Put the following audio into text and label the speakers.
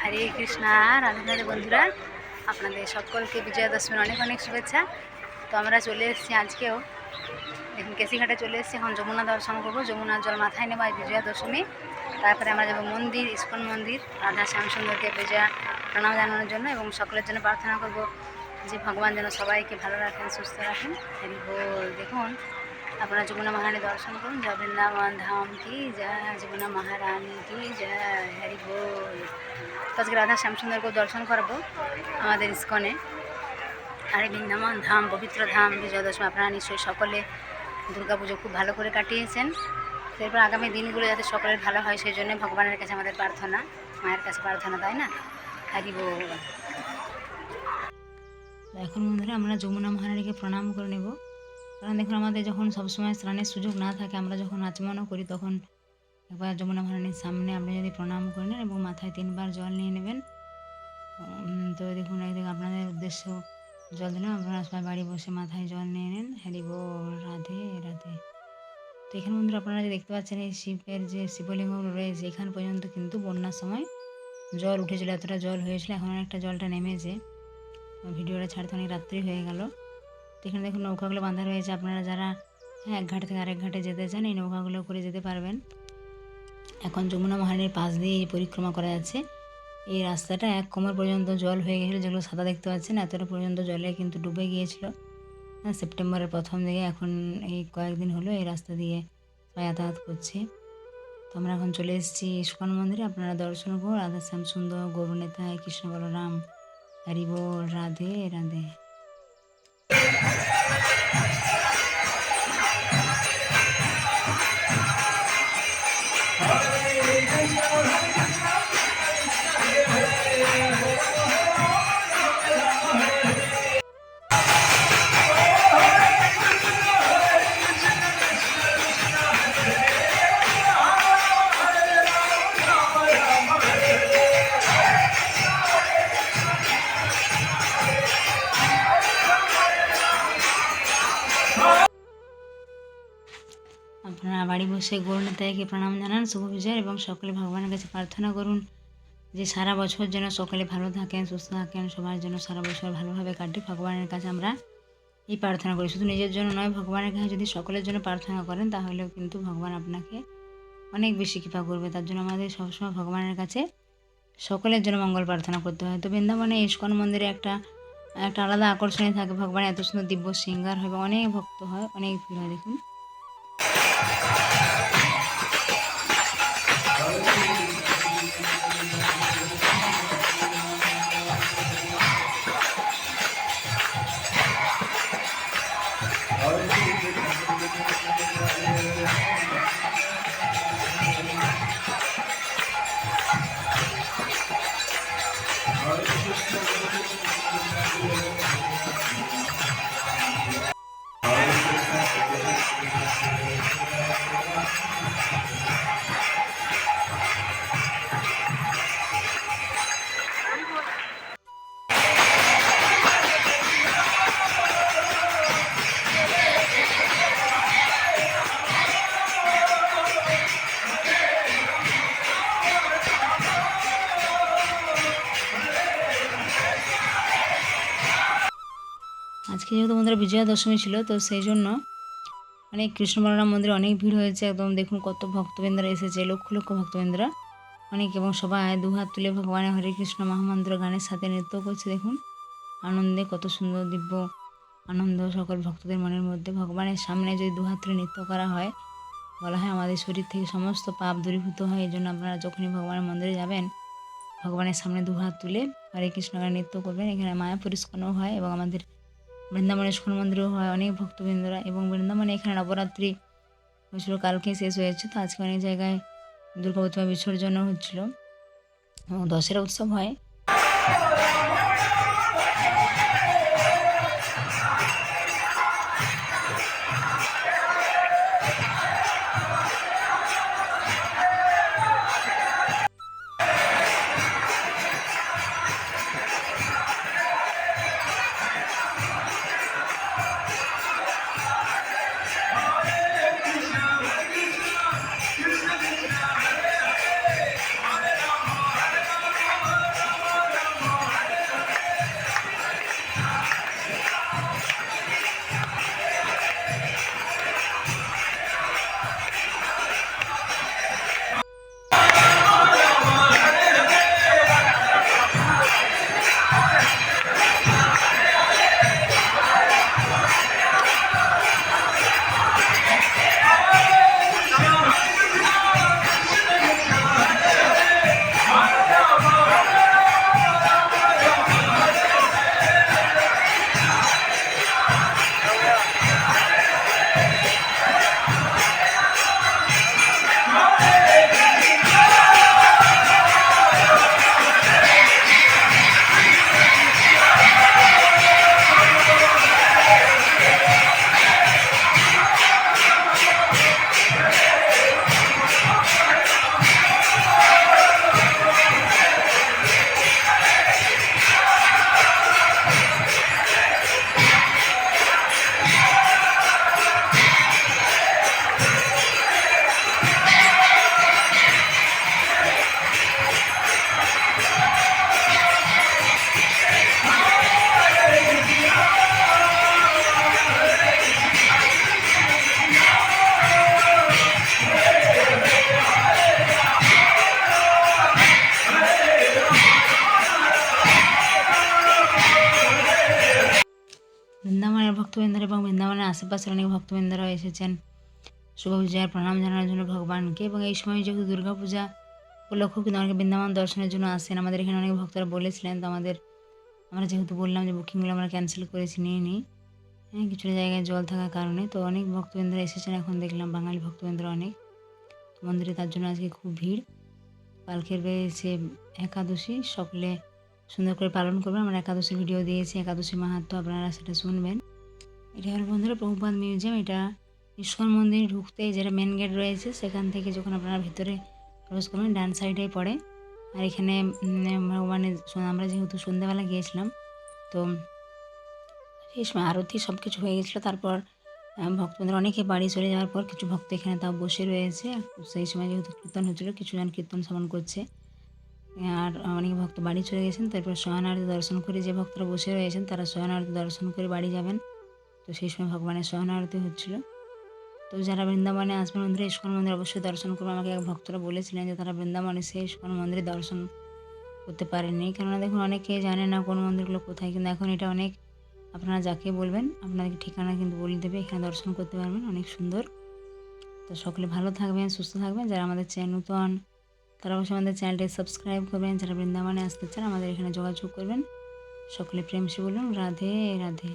Speaker 1: হরে কৃষ্ণা রাধে রাধে বন্ধুরা। আপনাদের সকলকে বিজয়া দশমীর অনেক অনেক শুভেচ্ছা। তো আমরা চলে এসেছি আজকেও। দেখুন কেসিঘাটে চলে এসেছি। এখন যমুনা দর্শন করব। যমুনার জল মাথায় নেব বিজয়া দশমী তারপরে আমরা যাব মন্দির, ইস্কন মন্দির, রাধা শ্যামসুন্দরকে বিজয়া প্রণাম জানানোর জন্য এবং সকলের জন্য প্রার্থনা করব যে ভগবান যেন সবাইকে ভালো রাখেন, সুস্থ রাখেন। হরি বল। দেখুন, আপনারা যমুনা মহারানী দর্শন করুন। বৃন্দাবন ধাম কি জয়, যমুনা মহারানী কি বল আজকে রাধা শ্যামসুন্দরকে দর্শন করাবো আমাদের ইস্কনে। আর বৃন্দাবন ধাম, পবিত্র ধাম বিজয় দশমী আপনারা নিশ্চয়ই সকলে দুর্গাপুজো খুব ভালো করে কাটিয়েছেন। এরপর আগামী দিনগুলো যাতে সকলের ভালো হয়, সেই জন্য ভগবানের কাছে আমাদের প্রার্থনা, মায়ের কাছে প্রার্থনা, তাই না? হরি এখন বন্ধুরা আমরা যমুনা মহারানীকে প্রণাম করে নেব। কারণ দেখুন, আমাদের যখন সবসময় স্নানের সুযোগ না থাকে, আমরা যখন আচমনও করি, তখন একবার যমুনা মহারানীর সামনে আপনি যদি প্রণাম করে নেন এবং মাথায় তিনবার জল নিয়ে নেবেন তো দেখুন একদিকে আপনাদের উদ্দেশ্য জল দিলাম। আপনারা সবাই বাড়ি বসে মাথায় জল নিয়ে নেন। হ্যারি বল রাধে রাধে। তো এখানে বন্ধুরা আপনারা যে দেখতে পাচ্ছেন এই শিবের যে শিবলিঙ্গগুলো রয়েছে এখান পর্যন্ত কিন্তু বন্যার সময় জল উঠেছিল এতটা জল হয়েছিল। এখন অনেকটা জলটা নেমেছে। ভিডিওটা ছাড়তে অনেক রাত্রি হয়ে গেল। তো এখানে দেখুন নৌকাগুলো বাঁধা রয়েছে। আপনারা যারা হ্যাঁ, এক ঘাট থেকে আরেক ঘাটে যেতে চান এই নৌকাগুলো করে যেতে পারবেন। এখন যমুনা মহারানীর পাশ দিয়ে এই পরিক্রমা করা যাচ্ছে। এই রাস্তাটা এক কোমর পর্যন্ত জল হয়ে গেছিল, যেগুলো সাদা দেখতে পাচ্ছেন, এতটা পর্যন্ত জলে কিন্তু ডুবে গিয়েছিল। সেপ্টেম্বরের প্রথম দিকে এখন এই কয়েকদিন হলো এই রাস্তা দিয়ে যাতায়াত করছে। তো আমরা এখন চলে এসেছি ইস্কন মন্দিরে, আপনারা দর্শন করুন। রাধা শ্যাম সুন্দর গৌরনেতা, কৃষ্ণ বলরাম হরি বল রাধে রাধে। বাড়ি বসে গৌরনেতাকে প্রণাম জানান, শুভ বিজয় এবং সকলে ভগবানের কাছে প্রার্থনা করুন যে সারা বছর যেন সকলে ভালো থাকেন, সুস্থ থাকেন, সবার জন্য সারা বছর ভালোভাবে কাটে ভগবানের কাছে আমরা এই প্রার্থনা করি। শুধু নিজের জন্য নয়, ভগবানের কাছে যদি সকলের জন্য প্রার্থনা করেন, তাহলেও কিন্তু ভগবান আপনাকে অনেক বেশি কৃপা করবে। তার জন্য আমাদের সবসময় ভগবানের কাছে সকলের জন্য মঙ্গল প্রার্থনা করতে হয়। তো বৃন্দাবনে ইস্কন মন্দিরে একটা একটা আলাদা আকর্ষণীয় থাকে। ভগবান এত সুন্দর দিব্য সিঙ্গার হয় অনেক ভক্ত হয়, অনেক ভিড় হয়। দেখুন Thank you. আজকে যেহেতু বন্ধুরা বিজয়া দশমী ছিল, তো সেই জন্য অনেক কৃষ্ণ বলরাম মন্দিরে অনেক ভিড় হয়েছে। একদম দেখুন কত ভক্তবৃন্দরা এসেছে, লক্ষ লক্ষ ভক্তবৃন্দরা অনেক এবং সবাই দুহাত তুলে ভগবানের হরে কৃষ্ণ মহামন্ত্র গানের সাথে নৃত্য করছে, দেখুন। আনন্দে কত সুন্দর দিব্য আনন্দ সকল ভক্তদের মনের মধ্যে। ভগবানের সামনে যদি দুহাত তুলে নৃত্য করা হয়, বলা হয় আমাদের শরীর থেকে সমস্ত পাপ দূরীভূত হয়। এই জন্য আপনারা যখনই ভগবানের মন্দিরে যাবেন, ভগবানের সামনে দুহাত তুলে হরে কৃষ্ণ গানে নৃত্য করবেন। এখানে মায়া পরিষ্কারও হয় এবং আমাদের বৃন্দাবনের ইস্কন মন্দিরও হয়, অনেক ভক্তবৃন্দরা এবং বৃন্দাবনে এখানে নবরাত্রি হয়েছিল কালকে শেষ হয়েছে, তো আজকে অনেক জায়গায় দুর্গা প্রতিমা বিসর্জনও হচ্ছিল। এবং দশেরা উৎসব হয়। বৃন্দাবনের ভক্তবৃন্দর এবং বৃন্দাবনের আশেপাশের অনেক ভক্তবৃন্দরাও এসেছেন শুভ পূজার প্রণাম জানানোর জন্য ভগবানকে এবং এই সময় যেহেতু দুর্গাপূজা উপলক্ষেও কিন্তু অনেকে বৃন্দাবন দর্শনের জন্য আসেন। আমাদের এখানে অনেক ভক্তরা বলেছিলেন, তো আমাদের, আমরা যেহেতু বললাম যে বুকিংগুলো আমরা ক্যান্সেল করেছি, নিয়ে নিই। হ্যাঁ কিছুটা জায়গায় জল থাকার কারণে। তো অনেক ভক্তবৃন্দরা এসেছেন, এখন দেখলাম বাঙালি ভক্তবৃন্দরা অনেক। মন্দিরে তার জন্য আজকে খুব ভিড়। কালকের সে একাদশী, সকলে সুন্দর করে পালন করবেন। আমরা একাদশী ভিডিও দিয়েছি, একাদশী মাহাত্ম আপনারা সেটা শুনবেন। এটা হলো বন্ধুরা প্রভুপাদ মিউজিয়াম। এটা ইস্কন মন্দির ঢুকতে যেটা মেন গেট রয়েছে, সেখান থেকে যখন আপনারা ভিতরে প্রবেশ করবেন, ডান সাইডে পড়ে। আর এখানে ভগবানের আমরা যেহেতু সন্ধ্যাবেলা গিয়েছিলাম, তো সেই সময় আরতি সব কিছু হয়ে গেছিল। তারপর ভক্তদের অনেকে বাড়ি চলে যাওয়ার পর কিছু ভক্ত এখানে তাও বসে রয়েছে। সেই সময় যেহেতু কীর্তন হচ্ছিল, কিছুজন কীর্তন শ্রবণ করছে। আর অনেক ভক্ত বাড়ি চলে গেছেন, তারপর শয়নারতি দর্শন করে যে ভক্তরা বসে রয়েছেন, তারা শয়নারতি দর্শন করে বাড়ি যাবেন। তো সেই সময় ভগবানের শয়নারতি হচ্ছিল। তো যারা বৃন্দাবনে আসবেন মন্দিরে ইস্কন মন্দির অবশ্যই দর্শন করবে আমাকে এক ভক্তরা বলেছিলেন যে তারা বৃন্দাবনে সেই ইস্কন মন্দিরে দর্শন করতে পারেননি। কেননা দেখুন, অনেকে জানে না কোন মন্দিরগুলো কোথায়, কিন্তু এখন এটা অনেক আপনারা যাকে বলবেন, আপনাদেরকে ঠিকানা কিন্তু বলে দেবে। এখানে দর্শন করতে পারবেন, অনেক সুন্দর। তো সকলে ভালো থাকবেন, সুস্থ থাকবেন। যারা আমাদের চ্যানেল নতুন তারা অবশ্যই আমাদের চ্যানেলটি সাবস্ক্রাইব করবেন, যারা বৃন্দাবনে আসতে চান আমাদের এখানে যোগাযোগ করবেন। সকলে প্রেম সে বলুন, রাধে রাধে।